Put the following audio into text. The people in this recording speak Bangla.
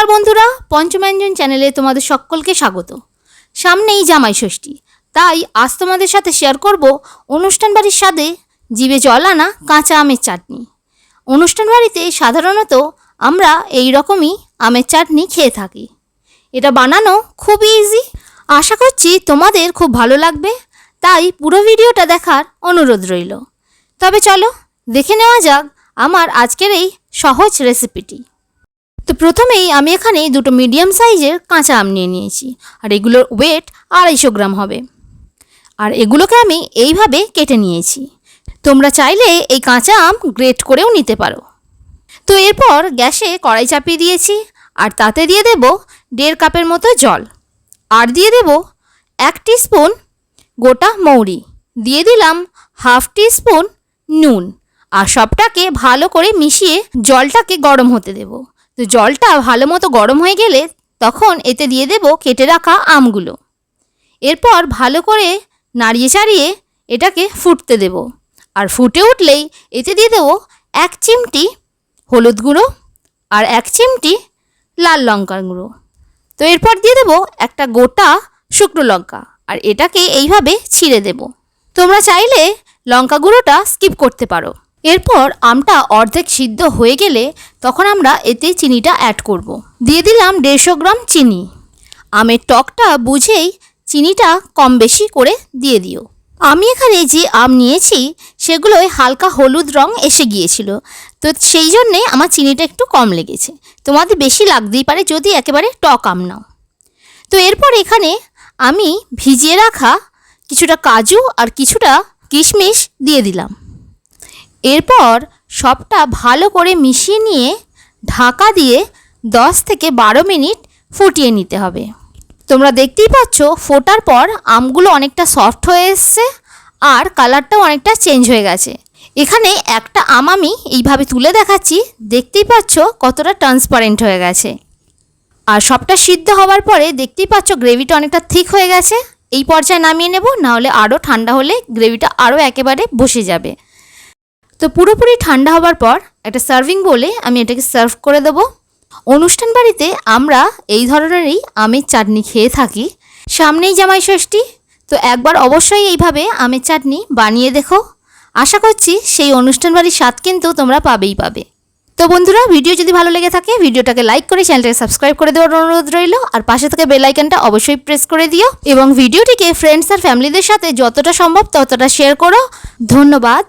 নমস্কার বন্ধুরা পঞ্চম্যাঞ্জন চ্যানেলে তোমাদের সকলকে স্বাগত। সামনেই জামাই ষষ্ঠী, তাই আজ তোমাদের সাথে শেয়ার করব অনুষ্ঠান বাড়ির স্বাদে জিভে জল আনা কাঁচা আমের চাটনি। অনুষ্ঠান বাড়িতে সাধারণত আমরা এই রকমই আমের চাটনি খেয়ে থাকি। এটা বানানো খুবই ইজি আশা করছি তোমাদের খুব ভালো লাগবে, তাই পুরো ভিডিওটা দেখার অনুরোধ রইল। তবে চলো, দেখে নেওয়া যাক আমার আজকের এই সহজ রেসিপিটি তো প্রথমেই আমি এখানে দুটো মিডিয়াম সাইজের কাঁচা আম নিয়ে নিয়েছি। আর এগুলোর ওয়েট আড়াইশো গ্রাম হবে। আর এগুলোকে আমি এইভাবে কেটে নিয়েছি। তোমরা চাইলে এই কাঁচা আম গ্রেট করেও নিতে পারো। তো এরপর গ্যাসে কড়াই চাপিয়ে দিয়েছি। আর তাতে দিয়ে দেব দেড় কাপের মতো জল। আর দিয়ে দেব এক স্পুন গোটা মৌরি। দিয়ে দিলাম হাফ স্পুন নুন। আর সবটাকে ভালো করে মিশিয়ে জলটাকে গরম হতে দেব। তো জলটা ভালো মতো গরম হয়ে গেলে তখন এতে দিয়ে দেব কেটে রাখা আমগুলো। এরপর ভালো করে নাড়িয়ে চাড়িয়ে এটাকে ফুটতে দেব। আর ফুটে উঠলেই এতে দিয়ে দেবো এক চিমটি হলুদ গুঁড়ো আর এক চিমটি লাল লঙ্কার গুঁড়ো। তো এরপর দিয়ে দেবো একটা গোটা শুকনো লঙ্কা আর এটাকে এইভাবে ছিঁড়ে দেব। তোমরা চাইলে লঙ্কা গুঁড়োটা স্কিপ করতে পারো। এরপর আমটা অর্ধেক সিদ্ধ হয়ে গেলে তখন আমরা এতে চিনিটা অ্যাড করব। দিয়ে দিলাম দেড়শো গ্রাম চিনি। আমের টকটা বুঝেই চিনিটা কম বেশি করে দিয়ে দিও। আমি এখানে যে আম নিয়েছি সেগুলোয় হালকা হলুদ রং এসে গিয়েছিল। তো সেই জন্যে আমার চিনিটা একটু কম লেগেছে। তোমাদের বেশি লাগতেই পারে যদি একেবারে টক আম নাও। তো এরপর এখানে আমি ভিজিয়ে রাখা কিছুটা কাজু আর কিছুটা কিশমিশ দিয়ে দিলাম। এরপর সবটা ভালো করে মিশিয়ে নিয়ে ঢাকা দিয়ে দশ থেকে বারো মিনিট ফুটিয়ে নিতে হবে। তোমরা দেখতেই পাচ্ছ, ফোটার পর আমগুলো অনেকটা সফট হয়ে এসছে আর কালারটাও অনেকটা চেঞ্জ হয়ে গেছে। এখানে একটা আম আমি এইভাবে তুলে দেখাচ্ছি, দেখতেই পাচ্ছ কতটা ট্রান্সপারেন্ট হয়ে গেছে। আর সবটা সিদ্ধ হওয়ার পরে দেখতেই পাচ্ছ গ্রেভিটা অনেকটা থিক হয়ে গেছে। এই পর্যায়ে নামিয়ে নেব, নাহলে আরও ঠান্ডা হলে গ্রেভিটা আরও একেবারে বসে যাবে। তো পুরোপুরি ঠান্ডা হবার পর একটা সার্ভিং বলে আমি এটাকে সার্ভ করে দেবো। অনুষ্ঠান বাড়িতে আমরা এই ধরনেরই আমের চাটনি খেয়ে থাকি। সামনেই জামাই ষষ্ঠী, তো একবার অবশ্যই এইভাবে আমের চাটনি বানিয়ে দেখো। আশা করছি সেই অনুষ্ঠান বাড়ির স্বাদ কিন্তু তোমরা পাবেই পাবে। তো বন্ধুরা, ভিডিও যদি ভালো লেগে থাকে, ভিডিওটাকে লাইক করে চ্যানেলটাকে সাবস্ক্রাইব করে দেওয়ার অনুরোধ রইল। আর পাশে থেকে বেল আইকনটা অবশ্যই প্রেস করে দিও। এবং ভিডিওটিকে ফ্রেন্ডস আর ফ্যামিলিদের সাথে যতটা সম্ভব ততটা শেয়ার করো। ধন্যবাদ।